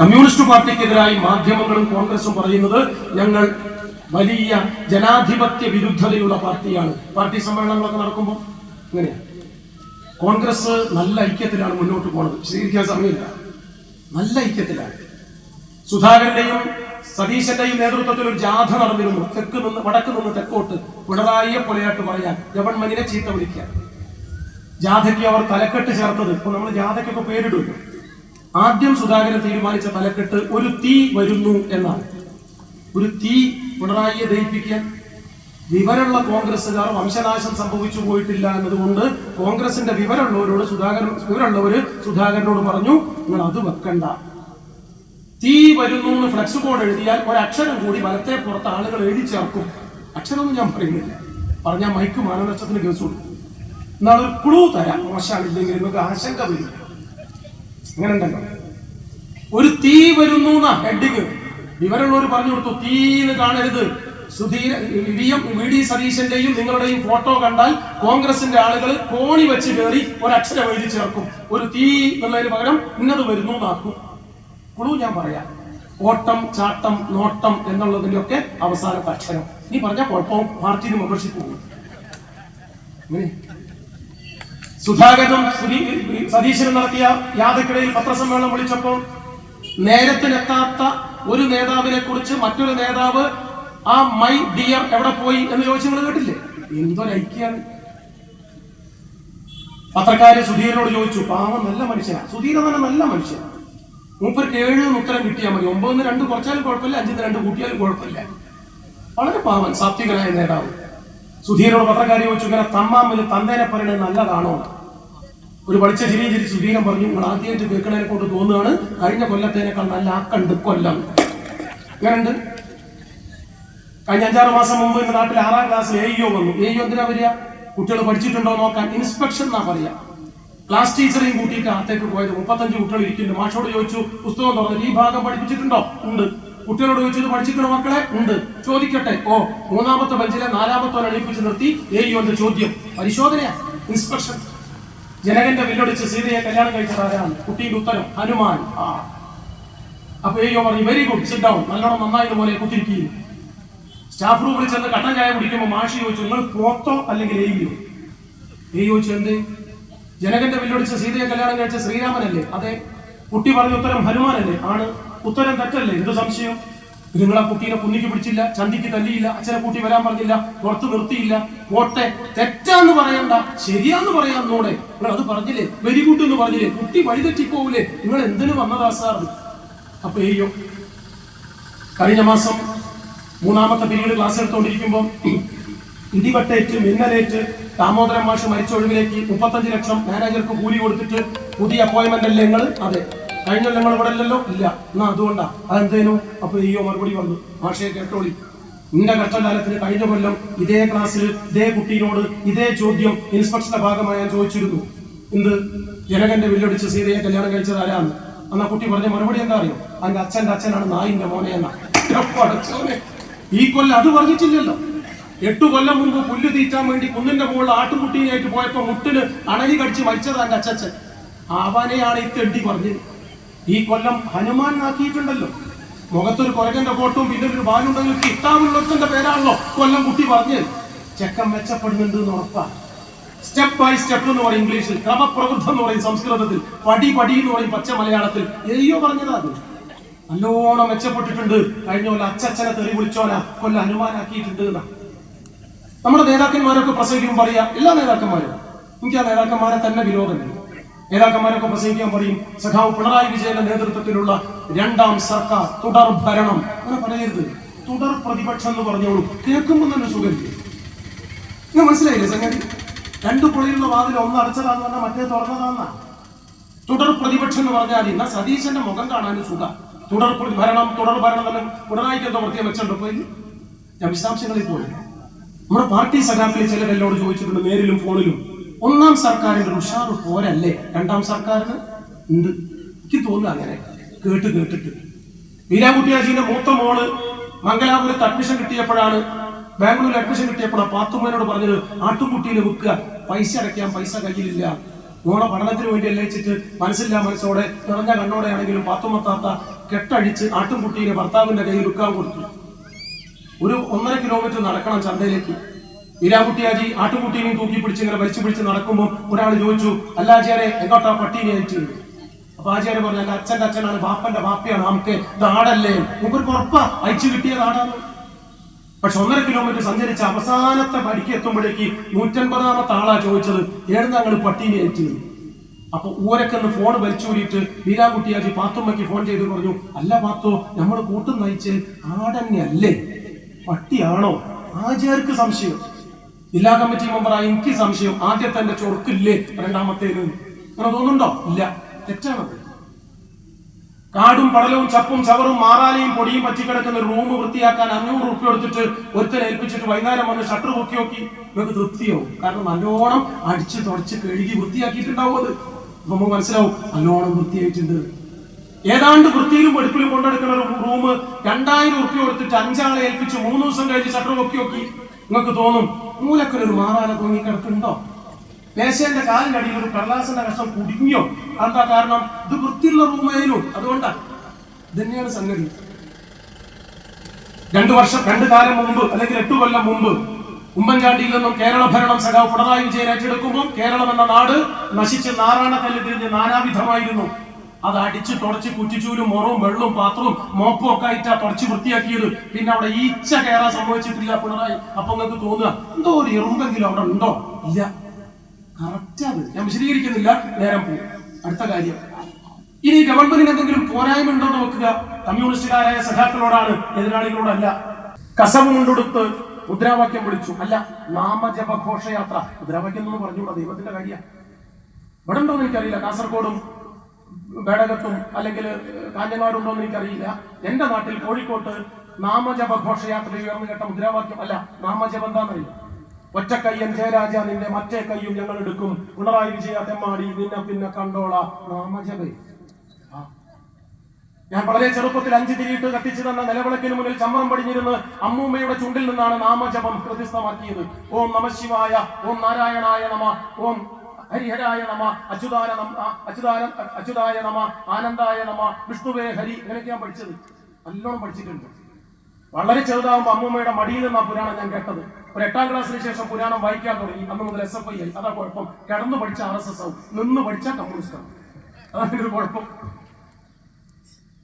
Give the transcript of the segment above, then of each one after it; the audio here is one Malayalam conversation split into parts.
കമ്മ്യൂണിസ്റ്റ് പാർട്ടിക്കെതിരായി മാധ്യമങ്ങളും കോൺഗ്രസും പറയുന്നത് ഞങ്ങൾ വലിയ ജനാധിപത്യ വിരുദ്ധതയുള്ള പാർട്ടിയാണ്. പാർട്ടി സമ്മേളനങ്ങളൊക്കെ നടക്കുമ്പോൾ ഇങ്ങനെയാണ് കോൺഗ്രസ് നല്ല ഐക്യത്തിലാണ് മുന്നോട്ട് പോണത്. വിശദീകരിക്കാൻ സമയമില്ല. നല്ല ഐക്യത്തിലാണ്. സുധാകരന്റെയും സതീശന്റെയും നേതൃത്വത്തിൽ ഒരു ജാഥ നടന്നിരുന്നു. തെക്ക് നിന്ന് വടക്ക് നിന്ന് തെക്കോട്ട് പിണറായിയെ പൊലയാട്ട് പറയാൻ. ഗവൺമെന്റിനെ ചീത്ത വിളിക്കാൻ. ജാഥയ്ക്ക് അവർ തലക്കെട്ട് ചേർത്തത്. ഇപ്പൊ നമ്മൾ ജാഥയ്ക്കൊക്കെ പേരിടുമല്ലോ ആദ്യം സുധാകരൻ തീരുമാനിച്ച തലക്കെട്ട് ഒരു തീ വരുന്നു എന്നാണ്. ഒരു തീ പിണറായിയെ ദഹിപ്പിക്കാൻ വിവരമുള്ള കോൺഗ്രസ്സുകാർ വംശനാശം സംഭവിച്ചു പോയിട്ടില്ല എന്നതുകൊണ്ട് കോൺഗ്രസിന്റെ വിവരമുള്ളവരോട് സുധാകരൻ വിവരമുള്ളവര് സുധാകരനോട് പറഞ്ഞു നിങ്ങൾ അത് വെക്കണ്ട. തീ വരുന്നു എന്ന് ഫ്ലെക്സ് ബോർഡ് എഴുതിയാൽ ഒരക്ഷരം കൂടി വലത്തെ പുറത്ത് ആളുകൾ എഴുതി ചേർക്കും. അക്ഷരമൊന്നും ഞാൻ പറയുന്നില്ല. പറഞ്ഞാൽ മൈക്ക് മാനനഷ്ടത്തിന് കേസ് കൊടുക്കും. എന്നാൽ ഒരു ക്ലൂ തരാം. മോശമാണില്ലെങ്കിൽ നിങ്ങൾക്ക് ആശങ്ക വരും. അങ്ങനെ ഉണ്ടല്ലോ ഒരു തീ വരുന്നു ഹെഡിങ് വിവരമുള്ളവർ പറഞ്ഞു കൊടുത്തു തീന്ന് കാണരുത്. സുധീര ഇടിയും വി ഡി സതീശന്റെയും നിങ്ങളുടെയും ഫോട്ടോ കണ്ടാൽ കോൺഗ്രസിന്റെ ആളുകൾ കോണി വെച്ച് കയറി ഒരക്ഷരം എഴുതി ചേർക്കും. ഒരു തീ എന്നുള്ളതിന് പകരം ഇന്നത് വരുന്നു എന്നാക്കും. കുളു ഞാൻ പറയാം. ഓട്ടം ചാട്ടം നോട്ടം എന്നുള്ളതിന്റെ ഒക്കെ അവസാനത്തെ അക്ഷരം. നീ പറഞ്ഞ കുഴപ്പവും പാർട്ടിയിൽ മെമ്പർഷിപ്പ് പോകും. സുധാകരനും സുധീ- സതീശനും നടത്തിയ യാതക്കിടയിൽ പത്രസമ്മേളനം വിളിച്ചപ്പോൾ നേരത്തിനെത്താത്ത ഒരു നേതാവിനെ കുറിച്ച് മറ്റൊരു നേതാവ് ആ മൈ ഡിയർ എവിടെ പോയി എന്ന് ചോദിച്ചു നിങ്ങൾ കേട്ടില്ലേ? എന്തൊരു ഐക്യാണ് പത്രക്കാര് സുധീരനോട് ചോദിച്ചു പാവം നല്ല മനുഷ്യനാ. സുധീരൻ തന്നെ നല്ല മനുഷ്യൻ. മൂപ്പർക്ക് ഏഴ് ഉത്തരം കിട്ടിയാൽ മതി. ഒമ്പതിന് രണ്ട് കുറച്ചാലും കുഴപ്പമില്ല അഞ്ചിന് രണ്ട് കൂട്ടിയാലും കുഴപ്പമില്ല. വളരെ പാവൻ സാത്വികനായ നേതാവ്. സുധീരനോട് പത്രക്കാരി ചോദിച്ചു ഇങ്ങനെ തമ്മാമിൽ തന്തേനെ പറയണത് നല്ലതാണോ? ഒരു പഠിച്ച ചിരി ചിരി സുധീരൻ പറഞ്ഞു നിങ്ങൾ ആദ്യമായിട്ട് കേൾക്കണതിനെ കൊണ്ട് തോന്നുകയാണ്. കഴിഞ്ഞ കൊല്ലത്തേനേക്കാൾ നല്ല ആക്കണ്ട് കൊല്ലം. ഇങ്ങനുണ്ട് കഴിഞ്ഞ അഞ്ചാറ് മാസം മുമ്പ് എന്റെ നാട്ടിൽ ആറാം ക്ലാസ്സിൽ എയ്യോ ഇഒ വന്നു. എയ്യോ ഇഒ എന്തിനാ വരിക? കുട്ടികൾ പഠിച്ചിട്ടുണ്ടോ നോക്കാൻ ഇൻസ്പെക്ഷൻ എന്നാ പറയാ ക്ലാസ് ടീച്ചറെയും കൂട്ടിയിട്ട് അകത്തേക്ക് പോയത് മുപ്പത്തഞ്ച് കുട്ടികൾ ഇരിക്കുന്നുണ്ട്. മാഷോട് ചോദിച്ചു പുസ്തകം തുറന്നിട്ട് ഈ ഭാഗം പഠിപ്പിച്ചിട്ടുണ്ടോ? ഉണ്ട്. കുട്ടികളോട് ചോദിച്ചത് പഠിച്ചിരിക്കണോ മക്കളെ? ഉണ്ട്. ചോദിക്കട്ടെ. ഓ മൂന്നാമത്തെ ബെഞ്ചിലെ നാലാമത്തെ എണീപ്പിച്ച് നിർത്തി. എ എന്ന ചോദ്യം? പരിശോധനയാ. ഇൻസ്പെക്ഷൻ. ജനകന്റെ വില്ലൊടിച്ച് സീതയെ കല്യാണം കഴിച്ചത് ആരാണ്? കുട്ടിയുടെ ഉത്തരം ഹനുമാൻ. ആ. അപ്പൊ അയ്യോ പറഞ്ഞു വെരി ഗുഡ് സിറ്റ് ഡൗൺ നല്ലോണം നന്നായി പോലെ കുത്തിരിക്കുകയും. സ്റ്റാഫ് റൂമിൽ ചെന്ന് കട്ടൻ ചായ കുടിക്കുമ്പോൾ മാഷി ചോദിച്ചു നിങ്ങൾ പോത്തോ അല്ലെങ്കിൽ എയ്യോ എയ്യോ ചോദിച്ചു എന്ത്? ജനകന്റെ വില്ലൊടിച്ച് സീതയെ കല്യാണം കഴിച്ച ശ്രീരാമനല്ലേ? അതെ. കുട്ടി പറഞ്ഞ ഉത്തരം ഹനുമാനല്ലേ? ആണ്. ഉത്തരം തെറ്റല്ലേ? എന്ത് സംശയം? നിങ്ങൾ ആ കുട്ടീനെ കുന്നിക്ക് പിടിച്ചില്ല ചന്തിക്ക് തല്ലിയില്ല അച്ഛനെ കൂട്ടി വരാൻ പറഞ്ഞില്ല പുറത്ത് നിർത്തിയില്ല. പോട്ടെ തെറ്റാന്ന് പറയണ്ട ശരിയാന്ന് പറയാന്നൂടെ നിങ്ങൾ അത് പറഞ്ഞില്ലേ? വെരി ഗുഡ് എന്ന് പറഞ്ഞില്ലേ? കുട്ടി വഴിതെറ്റിപ്പോവില്ലേ നിങ്ങൾ എന്തിനു വന്നതാ സാർ അപ്പൊ ഏയ്യോ കഴിഞ്ഞ മാസം മൂന്നാമത്തെ പിരീഡ് ക്ലാസ് എടുത്തുകൊണ്ടിരിക്കുമ്പോൾ ഇടിവട്ടേറ്റ് മിന്നലേറ്റ് ദാമോദരൻ മാഷ് മരിച്ച ഒഴിവിലേക്ക് മുപ്പത്തഞ്ച് ലക്ഷം മാനേജർക്ക് കൂലി കൊടുത്തിട്ട് പുതിയ അപ്പോയിന്റ്മെന്റ് അല്ലേ നിങ്ങൾ അതെ. കഴിഞ്ഞ ഞങ്ങൾ ഇവിടെ അല്ലല്ലോ ഇല്ല. എന്നാ അതുകൊണ്ടാ. അതെന്തേനു അപ്പൊ ഈയോ മറുപടി വന്നു മാഷയെ കേട്ടോളി. നിന്റെ കഷ്ടകാലത്തിന് കഴിഞ്ഞ കൊല്ലം ഇതേ ക്ലാസ്സിൽ ഇതേ കുട്ടിയോട് ഇതേ ചോദ്യം ഇൻസ്പെക്ഷന്റെ ഭാഗമായി ഞാൻ ചോദിച്ചിരുന്നു. എന്ത്? ജനകന്റെ വില്ലൊടിച്ച് സീതയെ കല്യാണം കഴിച്ചത് ആരാന്ന്? അന്ന് കുട്ടി പറഞ്ഞ മറുപടി എന്താ അറിയോ? അതിന്റെ അച്ഛന്റെ അച്ഛനാണ് നായിന്റെ മോനെ. ഈ കൊല്ലം അത് പറഞ്ഞിട്ടില്ലല്ലോ. എട്ടു കൊല്ലം മുമ്പ് പുല്ല് തീറ്റാൻ വേണ്ടി കുന്നിന്റെ മുകളിൽ ആട്ടുകുട്ടീനായിട്ട് പോയപ്പോ മുട്ടിന് അണലി കടിച്ച് മരിച്ചത് അന്റെ അച്ഛൻ അവനെയാണ് ഈ തെണ്ടി പറഞ്ഞത്. ഈ കൊല്ലം ഹനുമാൻ ആക്കിയിട്ടുണ്ടല്ലോ മുഖത്തൊരു കുരകന്റെ കോട്ടും പിന്നെ ഒരു ബാലുണ്ടെങ്കിൽ കിട്ടാമുള്ളത്തിന്റെ പേരാണല്ലോ കൊല്ലം കുട്ടി പറഞ്ഞ് ചെക്കൻ മെച്ചപ്പെടുന്നുണ്ട് എന്ന് ഉറപ്പാ. സ്റ്റെപ്പ് ബൈ സ്റ്റെപ്പ് എന്ന് പറയും ഇംഗ്ലീഷിൽ ക്രമപ്രബുദ്ധം എന്ന് പറയും സംസ്കൃതത്തിൽ പടി പടി എന്ന് പറയും പച്ച മലയാളത്തിൽ. എയ്യോ പറഞ്ഞതാ നല്ലോണം മെച്ചപ്പെട്ടിട്ടുണ്ട്. കഴിഞ്ഞ കൊല്ലം അച്ചച്ചനെ തെറി വിളിച്ചോനാ കൊല്ലം ഹനുമാനാക്കിയിട്ടുണ്ട് എന്നാ. നമ്മുടെ നേതാക്കന്മാരൊക്കെ പ്രസംഗിക്കുമ്പോൾ പറയാ എല്ലാ നേതാക്കന്മാരും എനിക്ക് ആ നേതാക്കന്മാരെ തന്നെ വിരോധമില്ല. നേതാക്കന്മാരൊക്കെ പ്രസംഗിക്കാൻ പറയും സഖാവ് പിണറായി വിജയന്റെ നേതൃത്വത്തിലുള്ള രണ്ടാം സർക്കാർ തുടർ ഭരണം. അങ്ങനെ പറയരുത്. തുടർ പ്രതിപക്ഷം എന്ന് പറഞ്ഞോളൂ. കേൾക്കുമ്പോൾ തന്നെ സുഖമില്ല നിങ്ങൾ മനസ്സിലായില്ലേ സംഗതി? രണ്ടു പൊളിയുള്ള വാതിൽ ഒന്ന് അടച്ചതാന്ന് പറഞ്ഞാൽ മറ്റേ തുറന്നതാന്ന തുടർ പ്രതിപക്ഷം എന്ന് പറഞ്ഞാൽ ഇന്ന സതീശന്റെ മുഖം കാണാനും സുഖ. തുടർ ഭരണം തുടർ ഭരണം തന്നെ പിണറായിക്ക് എന്തോ പ്രത്യേകം വെച്ചിട്ടുണ്ടോ പോയി ഞാൻ വിശദാംശങ്ങളിൽ പോയില്ല നമ്മുടെ പാർട്ടി സഖാക്കളിൽ ചിലരെല്ലോട് ചോദിച്ചിട്ടുണ്ട് നേരിലും ഫോണിലും. ഒന്നാം സർക്കാരിന്റെ ഉഷാർ പോരല്ലേ? രണ്ടാം സർക്കാരിന് ഉണ്ട്. എനിക്ക് തോന്നുന്നു അങ്ങനെ. കേട്ട് കേട്ടിട്ട്. വീരാകുട്ടിയാജിന്റെ മൂത്ത മോൾ മംഗലാപുരത്ത് അഡ്മിഷൻ കിട്ടിയപ്പോഴാണ് ബാംഗ്ലൂരിൽ അഡ്മിഷൻ കിട്ടിയപ്പോഴാണ് പാത്തുമ്മനോട് പറഞ്ഞത് ആട്ടുകുട്ടിയിൽ വിൽക്കുക. പൈസ അടയ്ക്കാൻ പൈസ കയ്യിലില്ല. മോളെ പഠനത്തിന് വേണ്ടി അല്ലേച്ചിട്ട് മനസ്സില്ല മനസ്സോടെ നിറഞ്ഞ കണ്ണോടെ ആണെങ്കിലും പാത്തുമ്മത്താത്ത കെട്ടഴിച്ച് ആട്ടുംകുട്ടീനെ ഭർത്താവിന്റെ കയ്യിൽ വിൽക്കാൻ കൊടുത്തു. ഒരു ഒന്നര കിലോമീറ്റർ നടക്കണം ചന്തയിലേക്ക്. വീരാകുട്ടിയാജി ആട്ടുകുട്ടീനെയും തൂക്കി പിടിച്ച് ഇങ്ങനെ വലിച്ചു പിടിച്ച് നടക്കുമ്പോൾ ഒരാൾ ചോദിച്ചു അല്ലാജിയാരെ എങ്ങോട്ടാ പട്ടീനെ? അയച്ചു അപ്പൊ ആചാര്യ പറഞ്ഞു അല്ല അച്ഛന്റെ അച്ഛനാണ് ബാപ്പന്റെ ബാപ്പയാണ് നമുക്ക് നാടല്ലേ നമുക്കൊരു ഉറപ്പാ അയച്ചു കിട്ടിയ നാടാണ്. പക്ഷെ ഒന്നര കിലോമീറ്റർ സഞ്ചരിച്ച അവസാനത്തെ പരിക്ക് എത്തുമ്പോഴേക്ക് നൂറ്റൻപതാമത്തെ ആളാ ചോദിച്ചത് ഞങ്ങൾ പട്ടീനെ അയച്ചു അപ്പൊ ഊരക്കെന്ന് ഫോൺ വലിച്ചൂരിയിട്ട് വീരാകുട്ടിയാജി പാത്തുമ്മയ്ക്ക് ഫോൺ ചെയ്ത് പറഞ്ഞു അല്ല പാത്തോ നമ്മൾ കൂട്ടും നയിച്ച് ആടന്നെയല്ലേ പട്ടിയാണോ? ആചാർക്ക് സംശയം. ജില്ലാ കമ്മിറ്റി മെമ്പറായി എനിക്ക് സംശയം ആദ്യത്തെ എന്റെ ചൊറുക്കില്ലേ? രണ്ടാമത്തേത്. അങ്ങനെ തോന്നുന്നുണ്ടോ? ഇല്ല. തെറ്റാണത്. കാടും പടലവും ചപ്പും ചവറും മാറാലയും പൊടിയും പറ്റിക്കിടക്കുന്ന റൂം വൃത്തിയാക്കാൻ അഞ്ഞൂറ് റുപ്യ എടുത്തിട്ട് ഒരുത്തരെ ഏൽപ്പിച്ചിട്ട് വൈകുന്നേരം വന്ന് ഷട്ടർ പൊക്കി നോക്കി. നിങ്ങൾക്ക് തൃപ്തിയാവും. കാരണം നല്ലോണം അടിച്ച് തുടച്ച് കഴുകി വൃത്തിയാക്കിയിട്ടുണ്ടാവും അത്. നമുക്ക് മനസ്സിലാവും നല്ലോണം വൃത്തിയായിട്ടുണ്ട്. ഏതാണ്ട് വൃത്തിയിലും വെടുപ്പിലും കൊണ്ടെടുക്കുന്ന ഒരു റൂം രണ്ടായിരം റുപ്യ കൊടുത്തിട്ട് അഞ്ചാളെ ഏൽപ്പിച്ച് മൂന്ന് ദിവസം കഴിഞ്ഞ് ഷട്ടർ പൊക്കി നോക്കി. നിങ്ങൾക്ക് തോന്നും മൂലക്കൊരു മാറാല തൂങ്ങി കിടക്കുന്നുണ്ടോ? മേശന്റെ കാലിനടിയിൽ ഒരു കടലാസിന്റെ കഷ്ണം കുടുങ്ങിയോ? അതെന്താ കാരണം? ഇത് വൃത്തിയുള്ള റൂമായിരുന്നു അതുകൊണ്ടാ. ഇതന്നെയാണ് സംഗതി. രണ്ടു വർഷം രണ്ടു കാലം മുമ്പ് അല്ലെങ്കിൽ എട്ടു കൊല്ലം മുമ്പ് ഉമ്മൻചാണ്ടിയിൽ നിന്നും കേരള ഭരണം സഖാവ് പിണറായി വിജയൻ ഏറ്റെടുക്കുമ്പോൾ കേരളം എന്ന നാട് നശിച്ച് നാറാണക്കല്ല് തിരിഞ്ഞ് നാനാവിധമായിരുന്നു. അത് അടിച്ച് തുടച്ച് കുറ്റിച്ചൂരും മുറവും വെള്ളവും പാത്രവും മോപ്പും ഒക്കെ ആയിട്ടാ തുടച്ച് വൃത്തിയാക്കിയത്. പിന്നെ അവിടെ ഈച്ച കയറാൻ സംഭവിച്ചിട്ടില്ല പിണറായി. അപ്പൊ നിങ്ങൾക്ക് തോന്നുക എന്തോ ഒരു എറുമ്പെങ്കിലും അവിടെ ഉണ്ടോ? ഇല്ല. കറക്റ്റ് അത് ഞാൻ വിശദീകരിക്കുന്നില്ല. നേരം പോകും അടുത്ത കാര്യം. ഇനി ഗവൺമെന്റിന് എന്തെങ്കിലും പോരായ്മ ഉണ്ടോ നോക്കുക. കമ്മ്യൂണിസ്റ്റുകാരായ സഖാക്കളോടാണ് എതിരാളികളോടല്ല. കസവ് കൊണ്ടെടുത്ത് മുദ്രാവാക്യം വിളിച്ചു. അല്ല നാമജപഘോഷയാത്ര. മുദ്രാവാക്യം എന്ന് പറഞ്ഞുകൂടാ? ദൈവത്തിന്റെ കാര്യ. ഇവിടെ ഉണ്ടോ എന്ന് എനിക്കറിയില്ല. കാസർഗോഡും ബേടകത്തും അല്ലെങ്കിൽ കാഞ്ഞങ്ങാടുണ്ടോ എന്ന് എനിക്കറിയില്ല. എന്റെ നാട്ടിൽ കോഴിക്കോട്ട് നാമജപ ഘോഷയാത്ര ഉയർന്നു കേട്ട മുദ്രാവാക്യം അല്ല നാമജപം എന്താണെന്നറിയില്ല ഒറ്റ കയ്യൻ ജയരാജ നിന്റെ മറ്റേ കയ്യും ഞങ്ങൾ എടുക്കും. പിണറായി വിജയ തെമ്മാടി നിന്നെ പിന്നെ കണ്ടോള. നാമജപേ. ഞാൻ വളരെ ചെറുപ്പത്തിൽ അഞ്ച് തിരിയിട്ട് കത്തിച്ചു തന്ന നിലവിളക്കിന് മുന്നിൽ ചമ്മറം പടിഞ്ഞിരുന്ന് അമ്മൂമ്മയുടെ ചുണ്ടിൽ നിന്നാണ് നാമജപം ഹൃദയസ്ഥമാക്കിയത്. ഓം നമശിവായ ഓം നാരായണായ നമ ഓം ഹരിഹരായ നമ അച്യുതാര നമ അച്യുതാന അച്യുതായ നമ ആനന്ദായ നമ വിഷ്ണുവേ ഹരി ഇങ്ങനെയൊക്കെ ഞാൻ പഠിച്ചത്. നല്ലോണം പഠിച്ചിട്ടുണ്ട്. വളരെ ചെറുതാകുമ്പോൾ അമ്മൂമ്മയുടെ മടിയിൽ നിന്നാ പുരാണം ഞാൻ കേട്ടത്. ഒരു എട്ടാം ക്ലാസ്സിന് ശേഷം പുരാണം വായിക്കാൻ തുടങ്ങി. അന്ന് മുതൽ എസ് എഫ് ഐ ആയി. അതാ കുഴപ്പം. കിടന്നു പഠിച്ച ആർ എസ് എസ് ആവും. നിന്ന് പഠിച്ച കമ്മ്യൂണിസ്റ്റ് ആവും. അതാണ് കുഴപ്പം.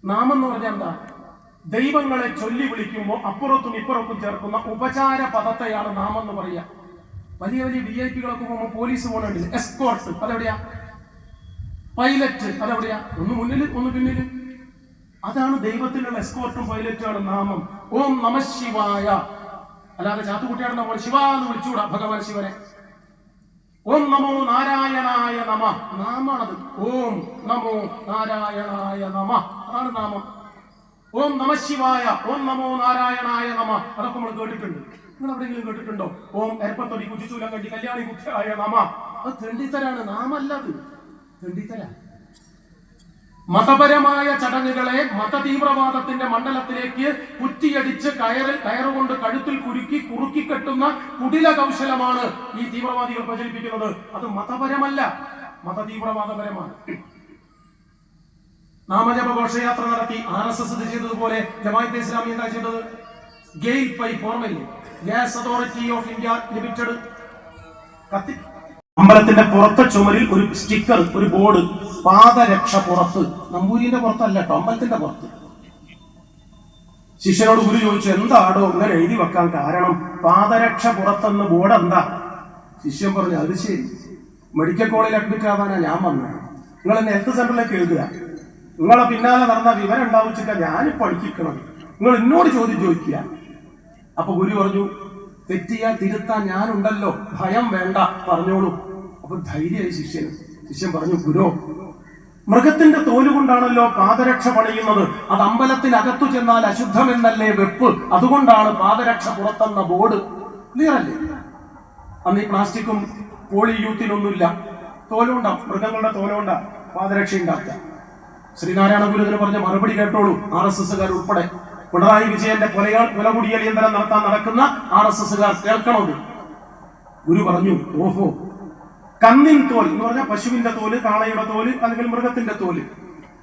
നാമം എന്ന് പറഞ്ഞാൽ എന്താ? ദൈവങ്ങളെ ചൊല്ലി വിളിക്കുമ്പോൾ അപ്പുറത്തും ഇപ്പുറത്തും ചേർക്കുന്ന ഉപചാര പദത്തെയാണ് നാമെന്ന് പറയുക വലിയ വലിയ വി ഐ പികളൊക്കെ പോകുമ്പോൾ പോലീസ് പോകുന്നുണ്ട് എസ്കോർട്ട് അതെവിടെയാ? പൈലറ്റ് അതെവിടെയാ? ഒന്ന് മുന്നിൽ ഒന്ന് പിന്നിൽ അതാണ് ദൈവത്തിലുള്ള എസ്കോർട്ടും പൈലറ്റുമാണ് നാമം. ഓം നമ ശിവായ. അല്ലാതെ ചാത്തുകുട്ടിയാണ് നമ്മൾ ശിവ എന്ന് വിളിച്ചുകൂടാ ഭഗവാൻ ശിവനെ. ഓം നമോ നാരായണായ നമ. നാമാണത്. ഓം നമോ നാരായണായ നമ. അതാണ് നാമം. ഓം നമശിവായ ഓം നമോ നാരായണായ നമ. അതൊക്കെ നമ്മൾ കേട്ടിട്ടുണ്ട്. നിങ്ങൾ എവിടെയെങ്കിലും കേട്ടിട്ടുണ്ടോ? ഓം എരപ്പത്തൊടി കുറ്റിച്ചൂലം കണ്ടി കല്യാണി കുട്ടിയായ നമ. അത് തെണ്ടിത്തരാണ്. നാമല്ല അത് തെണ്ടിത്തര. മതപരമായ ചടങ്ങുകളെ മതതീവ്രവാദത്തിന്റെ മണ്ഡലത്തിലേക്ക് കുറ്റിയടിച്ച് കയറിൽ കയറുകൊണ്ട് കഴുത്തിൽ കുരുക്കി കുറുക്കി കെട്ടുന്ന കുടില കൗശലമാണ് ഈ തീവ്രവാദികൾ പ്രചരിപ്പിക്കുന്നത്. അത് മതപരമല്ല. മതതീവ്രവാദപരമാണ്. നാമജപ ഘോഷയാത്ര നടത്തി ആർ എസ് എസ് ചെയ്തതുപോലെ ജമാഅത്തെ ഇസ്ലാമി എന്താ ചെയ്തത്? GAIL pipe formerly gas authority of India limited കത്തി അമ്പലത്തിന്റെ പുറത്തെ ചുമരിൽ ഒരു സ്റ്റിക്കർ ഒരു ബോർഡ് പാദരക്ഷ പുറത്ത്. നമ്പൂരിന്റെ പുറത്തല്ല കേട്ടോ അമ്പലത്തിന്റെ പുറത്ത്. ശിഷ്യനോട് ഗുരു ചോദിച്ചു എന്താടോ ഇങ്ങനെ എഴുതി വെക്കാൻ കാരണം? പാദരക്ഷ പുറത്തെന്ന് ബോർഡ് എന്താ ശിഷ്യൻ പറഞ്ഞു അത് ശരി. മെഡിക്കൽ കോളേജിൽ അഡ്മിറ്റ് ആവാനാ ഞാൻ വന്നത്. നിങ്ങൾ എന്നെ ഹെൽത്ത് സെന്ററിലേക്ക് എഴുതുക. നിങ്ങളെ പിന്നാലെ നടന്ന വിവരം ഉണ്ടാവിച്ചിട്ടാ ഞാൻ പഠിക്കണം നിങ്ങൾ എന്നോട് ചോദ്യം ചോദിക്കുക. അപ്പൊ ഗുരു പറഞ്ഞു തെറ്റിയാൽ തിരുത്താൻ ഞാനുണ്ടല്ലോ ഭയം വേണ്ട പറഞ്ഞോളൂ. അപ്പൊ ധൈര്യമായി ശിഷ്യൻ ശിഷ്യൻ പറഞ്ഞു ഗുരു മൃഗത്തിന്റെ തോലുകൊണ്ടാണല്ലോ പാദരക്ഷ പണിയുന്നത്. അത് അമ്പലത്തിനകത്തു ചെന്നാൽ അശുദ്ധമെന്നല്ലേ വെപ്പ്? അതുകൊണ്ടാണ് പാദരക്ഷ പുറത്തെന്ന ബോർഡ്. ക്ലിയർ അല്ലേ? അന്ന് ഈ പ്ലാസ്റ്റിക്കും പോളിയൂത്തിനൊന്നുമില്ല. തോലുകൊണ്ടാ മൃഗങ്ങളുടെ തോലുകൊണ്ടാ പാദരക്ഷ ഉണ്ടാക്കുക ശ്രീനാരായണ ഗുരുവിന് പറഞ്ഞ മറുപടി കേട്ടോളൂ. ആർ എസ് എസ്സുകാർ ഉൾപ്പെടെ. പിണറായി വിജയന്റെ കൊലകൾ കൊലകുടിയലിയന്തരം നടത്താൻ നടക്കുന്ന ആർ എസ് എസ്സുകാർ കേൾക്കണോ ഗുരു പറഞ്ഞു ഓഹോ. കന്നിൻ തോൽ എന്ന് പറഞ്ഞാൽ പശുവിന്റെ തോൽ കാളയുടെ തോൽ അല്ലെങ്കിൽ മൃഗത്തിന്റെ തോൽ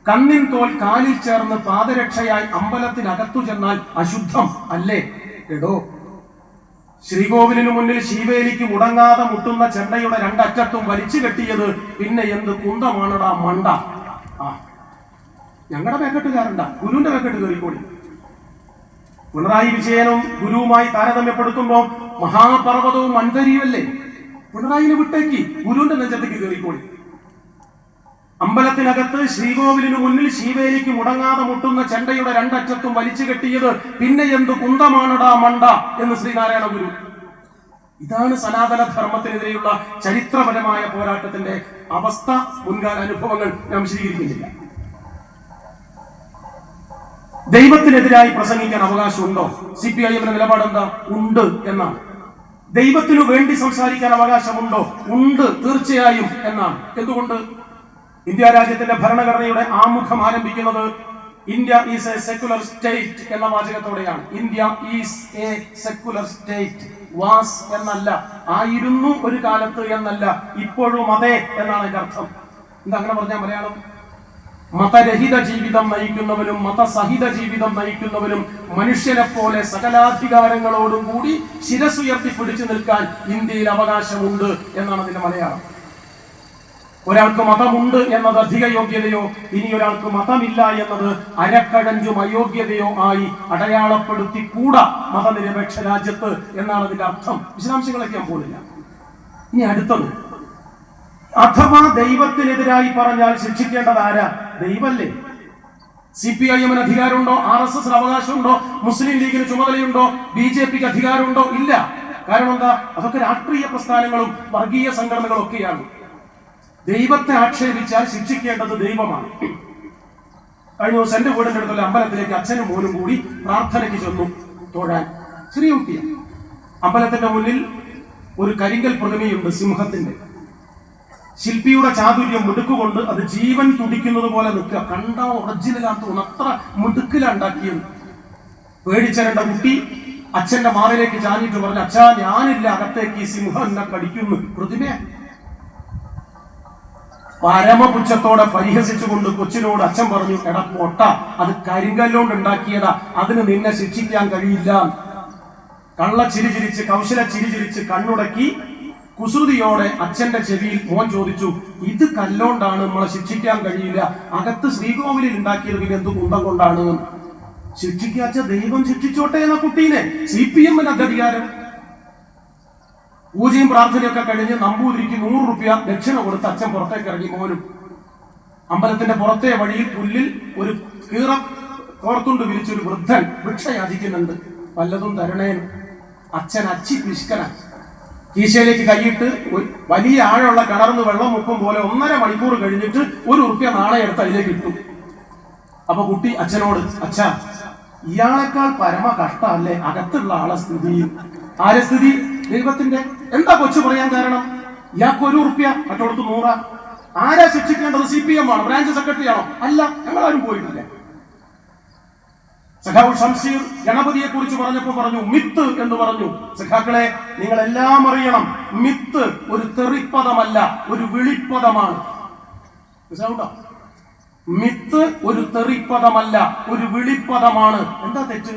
കന്നിൻ തോൽ കാലിൽ ചേർന്ന് പാദരക്ഷയായി അമ്പലത്തിനകത്തു ചെന്നാൽ അശുദ്ധം അല്ലേ? എടോ. ശ്രീകോവിലിനു മുന്നിൽ ശ്രീവേലിക്ക് മുടങ്ങാതെ മുട്ടുന്ന ചെണ്ടയുടെ രണ്ടറ്റത്തും വലിച്ചു കെട്ടിയത് പിന്നെ എന്ത് കുന്തമാണടാ മണ്ട? ആ. ഞങ്ങളുടെ വേക്കെട്ടുകാരണ്ട ഗുരുവിന്റെ പേക്കെട്ട് കയറിക്കോളി പിണറായി വിജയനും ഗുരുവുമായി താരതമ്യപ്പെടുത്തുമ്പോൾ മഹാപർവതവും അന്തരിയുമല്ലേ? പിണറായിനെ വിട്ടേക്ക് ഗുരുവിന്റെ നെഞ്ചത്തേക്ക് കയറിക്കോളി അമ്പലത്തിനകത്ത് ശ്രീകോവിലിനു മുന്നിൽ ശീവേലിക്ക് മുടങ്ങാതെ മുട്ടുന്ന ചെണ്ടയുടെ രണ്ടറ്റത്തും വലിച്ചു കെട്ടിയത് പിന്നെ എന്ത് കുന്തമാണടാ മണ്ട എന്ന് ശ്രീനാരായണ ഗുരു. ഇതാണ് സനാതന ധർമ്മത്തിനെതിരെയുള്ള ചരിത്രപരമായ പോരാട്ടത്തിന്റെ അവസ്ഥ മുൻകാല അനുഭവങ്ങൾ ഞാൻ വിശദീകരിക്കുന്നില്ല. ദൈവത്തിനെതിരായി പ്രസംഗിക്കാൻ അവകാശമുണ്ടോ? സി പി ഐ എമ്മിന്റെ നിലപാട് എന്താ ഉണ്ട് എന്നാണ്. ദൈവത്തിനു വേണ്ടി സംസാരിക്കാൻ അവകാശമുണ്ടോ? ഉണ്ട് തീർച്ചയായും എന്നാണ്. എന്തുകൊണ്ട്? ഇന്ത്യ രാജ്യത്തിന്റെ ഭരണഘടനയുടെ ആമുഖം ആരംഭിക്കുന്നത് India is a secular state എന്ന വാചകത്തോടെയാണ്. India is a secular state was എന്നല്ല ആയിരുന്നു ഒരു കാലത്ത് എന്നല്ല ഇപ്പോഴും അതെ എന്നാണ് എന്റെ അർത്ഥം. എന്താ അങ്ങനെ പറഞ്ഞാൽ മലയാളം? മതരഹിത ജീവിതം നയിക്കുന്നവരും മതസഹിത ജീവിതം നയിക്കുന്നവരും മനുഷ്യരെ പോലെ സകലാധികാരങ്ങളോടും കൂടി ശിരസുയർത്തി പിടിച്ചു നിൽക്കാൻ ഇന്ത്യയിൽ അവകാശമുണ്ട് എന്നാണ് അതിന്റെ മലയാളം. ഒരാൾക്ക് മതമുണ്ട് എന്നത് അധിക യോഗ്യതയോ ഇനി ഒരാൾക്ക് മതമില്ല എന്നത് അരക്കഴഞ്ചും അയോഗ്യതയോ ആയി അടയാളപ്പെടുത്തി കൂടാ മതനിരപേക്ഷ രാജ്യത്ത് എന്നാണ് അതിന്റെ അർത്ഥം. വിശദാംശങ്ങളൊക്കെ ഞാൻ പോലില്ല ഇനി അടുത്തത്. അഥവാ ദൈവത്തിനെതിരായി പറഞ്ഞാൽ ശിക്ഷിക്കേണ്ടത് ആരാ? ദൈവല്ലേ? സി പി ഐ എമ്മിന് അധികാരമുണ്ടോ? ആർ എസ് എസിന് അവകാശമുണ്ടോ? മുസ്ലിം ലീഗിന് ചുമതലയുണ്ടോ? ബി ജെ പിക്ക് അധികാരമുണ്ടോ? ഇല്ല. കാരണം എന്താ? അതൊക്കെ രാഷ്ട്രീയ പ്രസ്ഥാനങ്ങളും വർഗീയ സംഘടനകളും ഒക്കെയാണ്. ദൈവത്തെ ആക്ഷേപിച്ചാൽ ശിക്ഷിക്കേണ്ടത് ദൈവമാണ്. കഴിഞ്ഞ ദിവസം എന്റെ വീടിന്റെ അടുത്തുള്ള അമ്പലത്തിലേക്ക് അച്ഛനും മോനും കൂടി പ്രാർത്ഥനയ്ക്ക് ചെന്നു തൊഴാൻ. ചെറിയ കുട്ടിയ. അമ്പലത്തിന്റെ മുന്നിൽ ഒരു കരിങ്കൽ പ്രതിമയുണ്ട് സിംഹത്തിന്റെ ശില്പിയുടെ ചാതുര്യം മിടുക്കുകൊണ്ട് അത് ജീവൻ തുടിക്കുന്നത് പോലെ നിൽക്കുക. കണ്ട? ഒറിജിനലാത്ത അത്ര മിടുക്കില ഉണ്ടാക്കിയത്. പേടിച്ചരണ്ട കുട്ടി അച്ഛന്റെ മാറിലേക്ക് ചാഞ്ഞിട്ട് പറഞ്ഞു അച്ഛാ ഞാനില്ല. അകത്തേക്ക് ഈ സിംഹം എന്നെ കടിക്കുന്നു. പ്രതിമയാ പരമപുച്ഛത്തോടെ പരിഹസിച്ചുകൊണ്ട് കൊച്ചിനോട് അച്ഛൻ പറഞ്ഞു എടാ പൊട്ട. അത് കരിങ്കല്ലോണ്ട് ഉണ്ടാക്കിയതാ. അതിന് നിന്നെ ശിക്ഷിക്കാൻ കഴിയില്ല. കള്ള ചിരിചിരിച്ച് കൗശല ചിരിചിരിച്ച് കണ്ണുടക്കി കുസൃതിയോടെ അച്ഛന്റെ ചെവിയിൽ മോൻ ചോദിച്ചു ഇത് കല്ലോണ്ടാണ് നമ്മളെ ശിക്ഷിക്കാൻ കഴിയില്ല. അകത്ത് ശ്രീകോവിലിൽ ഉണ്ടാക്കിയത് പിന്നെ എന്ത് കുന്തം കൊണ്ടാണ്? ശിക്ഷിക്കാച്ച ദൈവം ശിക്ഷിച്ചോട്ടെ എന്ന കുട്ടീനെ. സി പി എമ്മിന് അധികാരം. പൂജയും പ്രാർത്ഥനയൊക്കെ കഴിഞ്ഞ് നമ്പൂതിരിക്ക് നൂറ് റുപ്യ ദക്ഷിണ കൊടുത്ത് അച്ഛൻ പുറത്തേക്ക് ഇറങ്ങി മോനും. അമ്പലത്തിന്റെ പുറത്തെ വഴിയിൽ പുല്ലിൽ ഒരു കീറ കോർത്തുണ്ട് വിരിച്ചൊരു വൃദ്ധൻ വൃക്ഷയാചിക്കുന്നുണ്ട്. വല്ലതും തരണേനും. അച്ഛൻ അച്ചി പിഷ്കന കീശയിലേക്ക് കൈയിട്ട് വലിയ ആഴമുള്ള കിണർന്ന് വെള്ളം മുക്കും പോലെ ഒന്നര മണിക്കൂർ കഴിഞ്ഞിട്ട് ഒരു ഉറുപ്പ്യ നാളെ എടുത്ത് അതിലേക്ക് ഇട്ടു. അപ്പൊ കുട്ടി അച്ഛനോട് അച്ഛ ഇയാളെക്കാൾ പരമ കഷ്ടമല്ലേ അകത്തുള്ള ആളെ സ്ഥിതി ആരെ സ്ഥിതി? ദൈവത്തിന്റെ? എന്താ കൊച്ചു പറയാൻ കാരണം? ഇയാൾക്ക് ഒരു ഉറുപ്പ്യ മറ്റോടത്ത് നൂറ. ആരാ ശിക്ഷിക്കേണ്ടത്? സി പി എം ആണോ? ബ്രാഞ്ച് സെക്രട്ടറി ആണോ? അല്ല ഞങ്ങളാരും പോയിട്ടില്ല. സഖാവ് ഷംസീർ ഗണപതിയെ കുറിച്ച് പറഞ്ഞപ്പോൾ പറഞ്ഞു മിത്ത് എന്ന് പറഞ്ഞു. സഖാക്കളെ നിങ്ങൾ എല്ലാം അറിയണം മിത്ത് ഒരു തെറിപ്പദമല്ല ഒരു വിളിപ്പദമാണ്. മിത്ത് ഒരു തെറിപ്പദമല്ല ഒരു വിളിപ്പദമാണ്. എന്താ തെറ്റ്?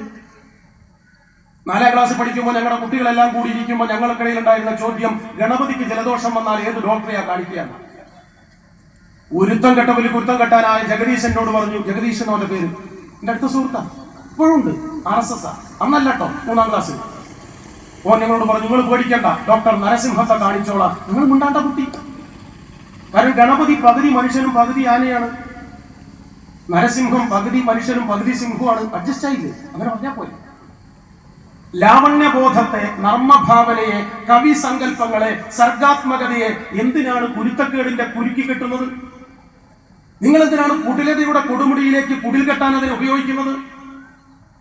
നാലാം ക്ലാസ് പഠിക്കുമ്പോൾ ഞങ്ങളുടെ കുട്ടികളെല്ലാം കൂടി ഇരിക്കുമ്പോൾ ഞങ്ങൾക്കിടയിൽ ഉണ്ടായിരുന്ന ചോദ്യം ഗണപതിക്ക് ജലദോഷം വന്നാൽ ഏത് ഡോക്ടറെയാ കാണിക്കുകയാണ് ഒരുത്തം കെട്ടവന് കുരുത്തം കെട്ടാനായ ജഗദീശനോട് പറഞ്ഞു ജഗദീശൻ എന്ന പേര്. എന്റെ അടുത്ത ഇപ്പോഴുണ്ട്. ആർ എസ് എസ് അന്നല്ല കേട്ടോ മൂന്നാം ക്ലാസ്സിൽ ഓൻ ഞങ്ങളോട് പറഞ്ഞു നിങ്ങൾ പേടിക്കണ്ട ഡോക്ടർ നരസിംഹത്തെ കാണിച്ചോളാം. നിങ്ങൾ മുണ്ടാണ്ട കുട്ടി. കാരണം ഗണപതി പകുതി മനുഷ്യനും പകുതി ആനയാണ്. നരസിംഹം പകുതി മനുഷ്യനും പകുതി സിംഹമാണ് അഡ്ജസ്റ്റ് ആയില്ലേ? അങ്ങനെ പറഞ്ഞാൽ പോലെ ലാവണ്യബോധത്തെ നർമ്മഭാവനയെ കവി സങ്കല്പങ്ങളെ സർഗാത്മകതയെ എന്തിനാണ് കുരുത്തക്കേടിന്റെ കുരുക്കി കെട്ടുന്നത്? നിങ്ങൾ എന്തിനാണ് കുടിലതയുടെ കൊടുമുടിയിലേക്ക് കുടിൽ കെട്ടാൻ അതിനെ ഉപയോഗിക്കുന്നത്?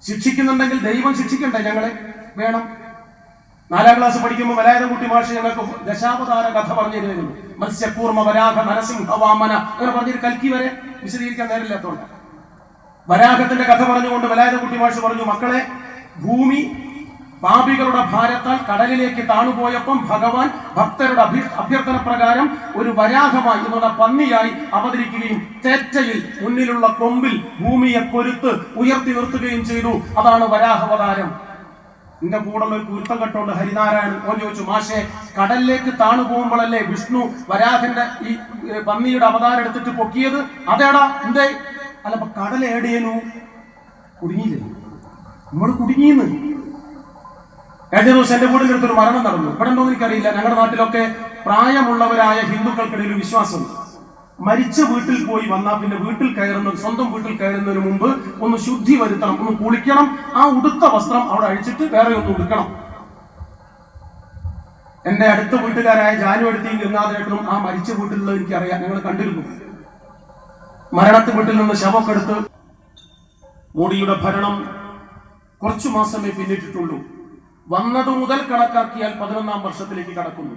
ശിക്ഷിക്കുന്നുണ്ടെങ്കിൽ ദൈവം ശിക്ഷിക്കണ്ടേ ഞങ്ങളെ? വേണം. നാലാം ക്ലാസ് പഠിക്കുമ്പോൾ വരായതകുട്ടി മാഷ് ഞങ്ങൾക്ക് ദശാവതാര കഥ പറഞ്ഞു തരുന്നു മത്സ്യപൂർമ്മ വരാഹ നരസിംഹ വാമന അങ്ങനെ പറഞ്ഞൊരു കൽക്കി വരെ വിശദീകരിക്കാൻ നേരില്ലാത്തോണ്ട് വരാഹത്തിന്റെ കഥ പറഞ്ഞുകൊണ്ട് വലായതകുട്ടി മാഷ് പറഞ്ഞു മക്കളെ ഭൂമി പാപികളുടെ ഭാരത്താൽ കടലിലേക്ക് താണുപോയപ്പം ഭഗവാൻ ഭക്തരുടെ അഭി അഭ്യർത്ഥന പ്രകാരം ഒരു വരാഹമായി എന്നുള്ള പന്നിയായി അവതരിക്കുകയും തേറ്റയിൽ മുന്നിലുള്ള കൊമ്പിൽ ഭൂമിയെ കൊരുത്ത് ഉയർത്തി നിർത്തുകയും ചെയ്തു. അതാണ് വരാഹവതാരം. എന്റെ കൂടെ ഒരു കുരുത്തം കെട്ടോണ്ട് ഹരിനാരായണൻ ഓൻ ചോദിച്ചു മാഷെ കടലിലേക്ക് താണു പോകുമ്പോഴല്ലേ വിഷ്ണു വരാഹന്റെ ഈ പന്നിയുടെ അവതാരം എടുത്തിട്ട് പൊക്കിയത്? അതേടാ എന്തേ? അല്ല അപ്പൊ കടൽ ഏടിയനു കുടുങ്ങിയില്ലേ? നമ്മൾ കുടുങ്ങിയെന്ന്. കഴിഞ്ഞ ദിവസം എന്റെ വീടിന്റെ അടുത്തൊരു മരണം നടന്നു. ഇവിടെ ഉണ്ടോ എനിക്കറിയില്ല. ഞങ്ങളുടെ നാട്ടിലൊക്കെ പ്രായമുള്ളവരായ ഹിന്ദുക്കൾക്കിടയിൽ ഒരു വിശ്വാസമുണ്ട്. മരിച്ച വീട്ടിൽ പോയി വന്നാൽ പിന്നെ വീട്ടിൽ കയറുന്ന സ്വന്തം വീട്ടിൽ കയറുന്നതിന് മുമ്പ് ഒന്ന് ശുദ്ധി വരുത്തണം ഒന്ന് കുളിക്കണം ആ ഉടുത്ത വസ്ത്രം അവിടെ അഴിച്ചിട്ട് വേറെ ഒന്ന് ഉടുക്കണം. എന്റെ അടുത്ത വീട്ടുകാരായ ജാനു അടുത്തേയും ഗംഗാധരേട്ടനും ആ മരിച്ച വീട്ടിലുള്ളത് എനിക്കറിയാം. ഞങ്ങൾ കണ്ടിരുന്നു. മരണത്തെ വീട്ടിൽ നിന്ന് ശവമൊക്കെ എടുത്ത് മോഡിയുടെ ഭരണം കുറച്ചു മാസമേ പിന്നിട്ടിട്ടുള്ളൂ. വന്നതു മുതൽ കണക്കാക്കിയാൽ പതിനൊന്നാം വർഷത്തിലേക്ക് കടക്കുന്നു.